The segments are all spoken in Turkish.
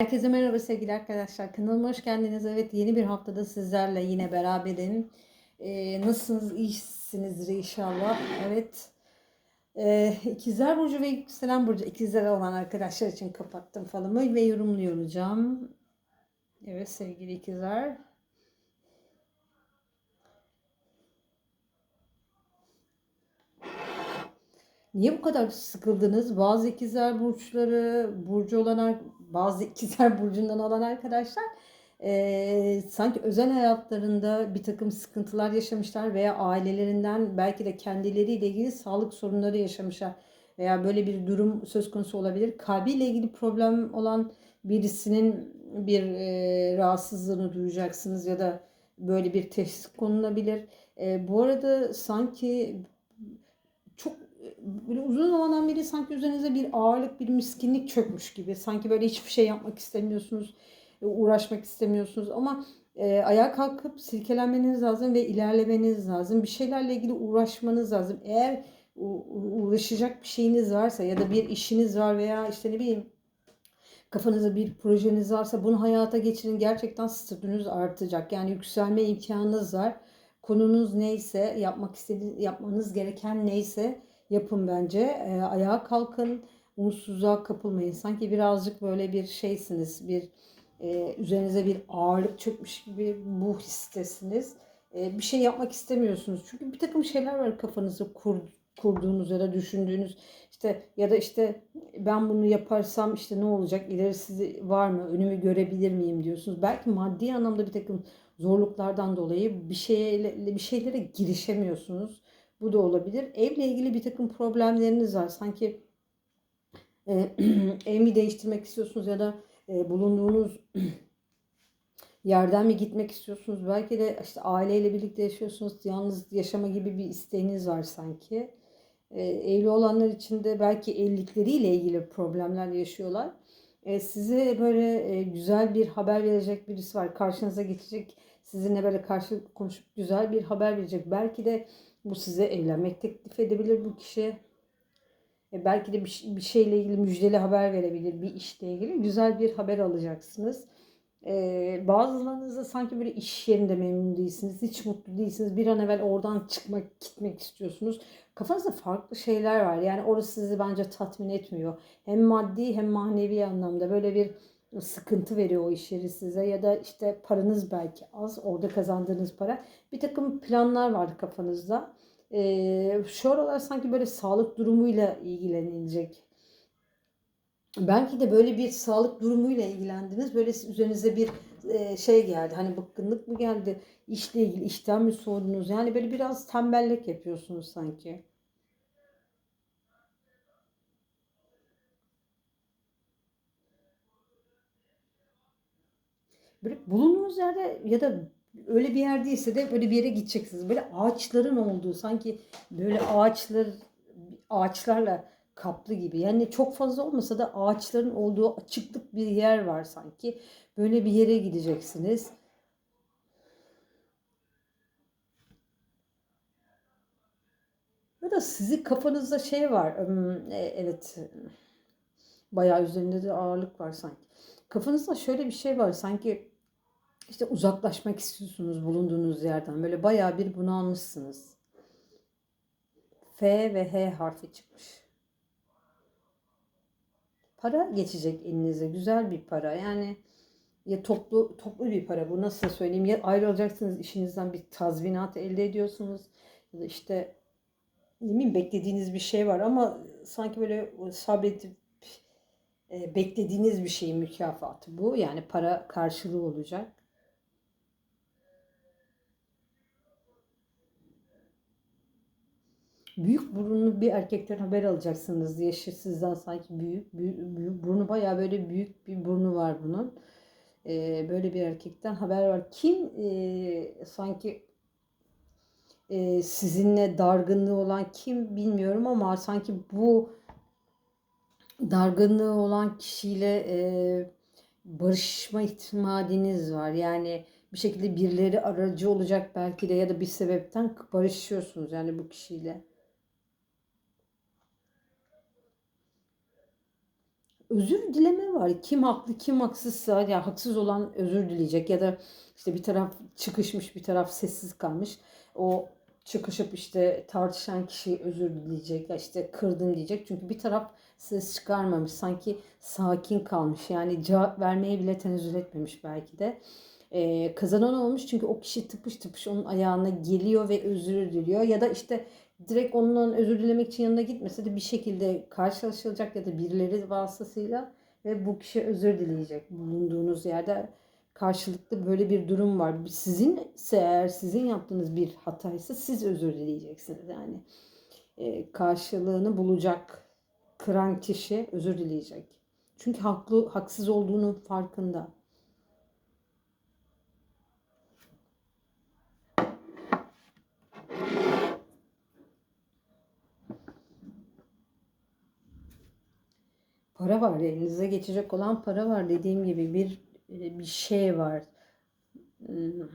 Herkese merhaba sevgili arkadaşlar. Kanalıma hoş geldiniz. Evet yeni bir haftada sizlerle yine beraberim. Ee, nasılsınız? İyisinizdir inşallah. Evet. Ee, İkizler Burcu ve Yükselen Burcu ikizler olan arkadaşlar için kapattım falımı ve yorumluyor olacağım. Evet sevgili ikizler. Niye bu kadar sıkıldınız? Bazı ikizler burçları, burcu olan bazı ikizler burcundan olan arkadaşlar eee, sanki özel hayatlarında bir takım sıkıntılar yaşamışlar veya ailelerinden belki de kendileriyle ilgili sağlık sorunları yaşamışlar veya böyle bir durum söz konusu olabilir. Kalbiyle ilgili problem olan birisinin bir eee, rahatsızlığını duyacaksınız ya da böyle bir teşhis konulabilir. Eee, bu arada sanki böyle uzun zamandan beri sanki üzerinize bir ağırlık, bir miskinlik çökmüş gibi. Sanki böyle hiçbir şey yapmak istemiyorsunuz, e, uğraşmak istemiyorsunuz ama e, ayağa kalkıp silkelenmeniz lazım ve ilerlemeniz lazım. Bir şeylerle ilgili uğraşmanız lazım. Eğer uğraşacak bir şeyiniz varsa ya da bir işiniz var veya işte ne bileyim kafanızda bir projeniz varsa bunu hayata geçirin. Gerçekten statünüz artacak. Yani yükselme imkanınız var. Konunuz neyse, yapmak istediğiniz, yapmanız gereken neyse yapın bence. Ee, ayağa kalkın, umutsuzluğa kapılmayın. Sanki birazcık böyle bir şeysiniz, bir e, üzerinize bir ağırlık çökmüş gibi bu hissesiniz. E, bir şey yapmak istemiyorsunuz. Çünkü bir takım şeyler var kafanızda kur, kurduğunuz ya da düşündüğünüz işte ya da işte ben bunu yaparsam işte ne olacak ilerisi var mı önümü görebilir miyim diyorsunuz. Belki maddi anlamda bir takım zorluklardan dolayı bir şeye bir şeylere girişemiyorsunuz. Bu da olabilir. Evle ilgili bir takım problemleriniz var. Sanki e, ev mi değiştirmek istiyorsunuz ya da e, bulunduğunuz yerden mi gitmek istiyorsunuz? Belki de işte aileyle birlikte yaşıyorsunuz. Yalnız yaşama gibi bir isteğiniz var sanki. E, evli olanlar için de belki evlilikleriyle ilgili problemler yaşıyorlar. E, size böyle e, güzel bir haber verecek birisi var. Karşınıza geçecek. Sizinle böyle karşı konuşup güzel bir haber verecek. Belki de bu size evlenmek teklif edebilir bu kişi. E, belki de bir, bir şeyle ilgili müjdeli haber verebilir. Bir işle ilgili güzel bir haber alacaksınız. E, bazılarınız da sanki böyle iş yerinde memnun değilsiniz. Hiç mutlu değilsiniz. Bir an evvel oradan çıkmak, gitmek istiyorsunuz. Kafanızda farklı şeyler var. Yani orası sizi bence tatmin etmiyor. Hem maddi hem manevi anlamda böyle bir sıkıntı veriyor o iş yeri size ya da işte paranız belki az orada kazandığınız para. Bir takım planlar var kafanızda. Ee, şu aralar sanki böyle sağlık durumuyla ilgilenilecek. Belki de böyle bir sağlık durumuyla ilgilendiniz. Böyle üzerinize bir e, şey geldi. Hani bıkkınlık mı geldi? İşle ilgili işten mi soğudunuz yani böyle biraz tembellik yapıyorsunuz sanki. Böyle bulunduğunuz yerde ya da öyle bir yer değilse de böyle bir yere gideceksiniz. Böyle ağaçların olduğu sanki böyle ağaçlar ağaçlarla kaplı gibi. Yani çok fazla olmasa da ağaçların olduğu açıklık bir yer var sanki. Böyle bir yere gideceksiniz. Ya da sizi kafanızda şey var. e, Evet. Bayağı üzerinde de ağırlık var sanki. Kafanızda şöyle bir şey var. Sanki işte uzaklaşmak istiyorsunuz bulunduğunuz yerden. Böyle bayağı bir bunalmışsınız. F ve H harfi çıkmış. Para geçecek elinize. Güzel bir para. Yani ya toplu toplu bir para. Bu nasıl söyleyeyim? Ya ayrılacaksınız işinizden bir tazminat elde ediyorsunuz. Ya da işte ne beklediğiniz bir şey var ama sanki böyle sabredip beklediğiniz bir şeyin mükafatı bu. Yani para karşılığı olacak. Büyük burunlu bir erkekten haber alacaksınız. Yaşı sizden sanki büyük, büyük, büyük burnu bayağı böyle büyük bir burnu var bunun. Ee, böyle bir erkekten haber var. Kim e, sanki e, sizinle dargınlığı olan kim bilmiyorum ama sanki bu dargınlığı olan kişiyle e, barışma ihtimaliniz var. Yani bir şekilde birileri aracı olacak belki de ya da bir sebepten barışıyorsunuz yani bu kişiyle. özür dileme var. Kim haklı kim haksızsa ya haksız olan özür dileyecek ya da işte bir taraf çıkışmış bir taraf sessiz kalmış. O çıkışıp işte tartışan kişi özür dileyecek ya işte kırdım diyecek. Çünkü bir taraf ses çıkarmamış sanki sakin kalmış yani cevap vermeye bile tenezzül etmemiş belki de. Ee, kazanan olmuş çünkü o kişi tıpış tıpış onun ayağına geliyor ve özür diliyor ya da işte direkt ondan özür dilemek için yanına gitmese de bir şekilde karşılaşılacak ya da birileri vasıtasıyla ve bu kişi özür dileyecek bulunduğunuz yerde karşılıklı böyle bir durum var. Sizin eğer sizin yaptığınız bir hataysa siz özür dileyeceksiniz yani. E, karşılığını bulacak kıran kişi özür dileyecek. Çünkü haklı haksız olduğunu farkında. Para var elinize geçecek olan para var dediğim gibi bir bir şey var. Hmm,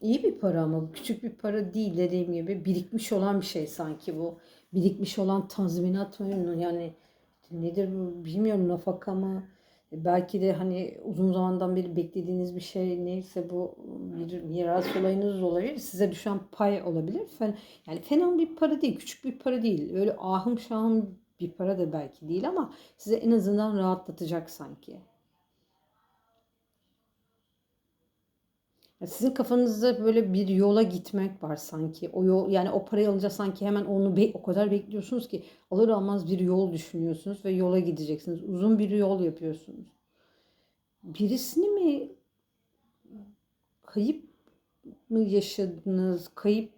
İyi bir para ama küçük bir para değil dediğim gibi birikmiş olan bir şey sanki bu. Birikmiş olan tazminat mı yani nedir bu bilmiyorum nafaka mı? E, Belki de hani uzun zamandan beri beklediğiniz bir şey neyse bu bir miras olayınız olabilir. Size düşen pay olabilir. Yani fena bir para değil, küçük bir para değil. Öyle ahım şahım bir para da belki değil ama size en azından rahatlatacak sanki. Sizin kafanızda böyle bir yola gitmek var sanki. O yol yani o parayı alınca sanki hemen onu be- o kadar bekliyorsunuz ki alır almaz bir yol düşünüyorsunuz ve yola gideceksiniz. Uzun bir yol yapıyorsunuz. Birisini mi kayıp mı yaşadınız? Kayıp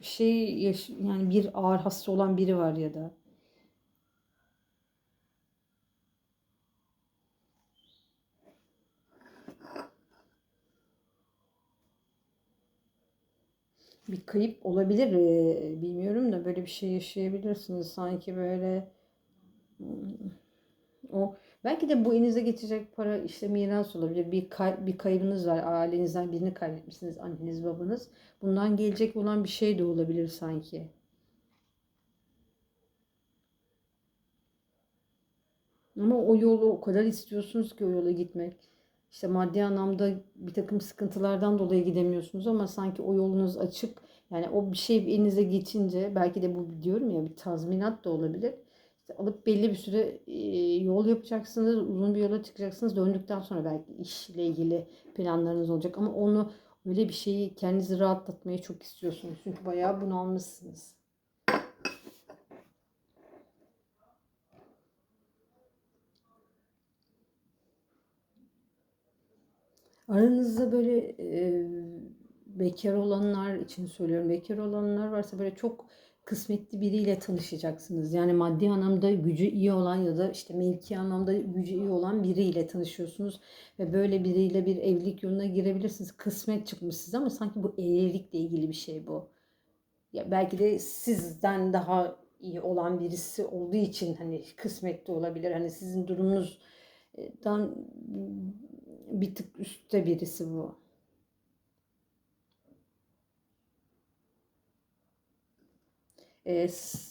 bir şey yaş yani bir ağır hasta olan biri var ya da. Bir kayıp olabilir. eee, bilmiyorum da böyle bir şey yaşayabilirsiniz. Sanki böyle o belki de bu elinize geçecek para işte miras olabilir. Bir kay- bir kaybınız var. Ailenizden birini kaybetmişsiniz. Anneniz, babanız. Bundan gelecek olan bir şey de olabilir sanki. Ama o yolu o kadar istiyorsunuz ki o yola gitmek. İşte maddi anlamda bir takım sıkıntılardan dolayı gidemiyorsunuz ama sanki o yolunuz açık. Yani o bir şey elinize geçince belki de bu diyorum ya bir tazminat da olabilir. İşte alıp belli bir süre yol yapacaksınız, uzun bir yola çıkacaksınız. Döndükten sonra belki işle ilgili planlarınız olacak ama onu öyle bir şeyi kendinizi rahatlatmayı çok istiyorsunuz. Çünkü bayağı bunalmışsınız. Aranızda böyle e, bekar olanlar için söylüyorum. Bekar olanlar varsa böyle çok kısmetli biriyle tanışacaksınız. Yani maddi anlamda gücü iyi olan ya da işte mevki anlamda gücü iyi olan biriyle tanışıyorsunuz. Ve böyle biriyle bir evlilik yoluna girebilirsiniz. Kısmet çıkmış size ama sanki bu evlilikle ilgili bir şey bu. Ya belki de sizden daha iyi olan birisi olduğu için hani kısmetli olabilir. Hani sizin durumunuzdan bir tık üstte birisi bu. E,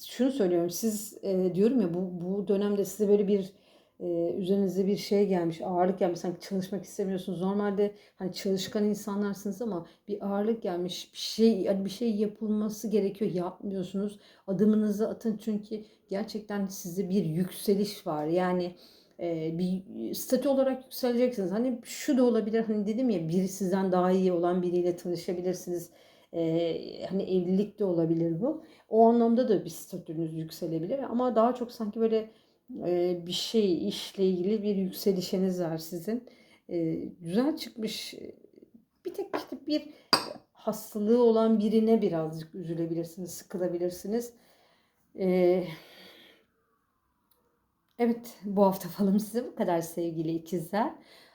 şunu söylüyorum siz e, diyorum ya bu, bu dönemde size böyle bir e, üzerinize bir şey gelmiş ağırlık gelmiş sanki çalışmak istemiyorsunuz. Normalde hani çalışkan insanlarsınız ama bir ağırlık gelmiş bir şey yani bir şey yapılması gerekiyor yapmıyorsunuz. Adımınızı atın çünkü gerçekten sizde bir yükseliş var. Yani e, bir statü olarak yükseleceksiniz hani şu da olabilir hani dedim ya biri sizden daha iyi olan biriyle tanışabilirsiniz e, hani evlilik de olabilir bu o anlamda da bir statünüz yükselebilir ama daha çok sanki böyle e, bir şey işle ilgili bir yükselişiniz var sizin. E, güzel çıkmış. Bir tek işte bir hastalığı olan birine birazcık üzülebilirsiniz, sıkılabilirsiniz. E, evet, bu hafta falım size bu kadar sevgili ikizler.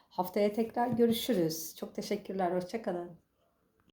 Haftaya tekrar görüşürüz. Çok teşekkürler. Hoşça kalın.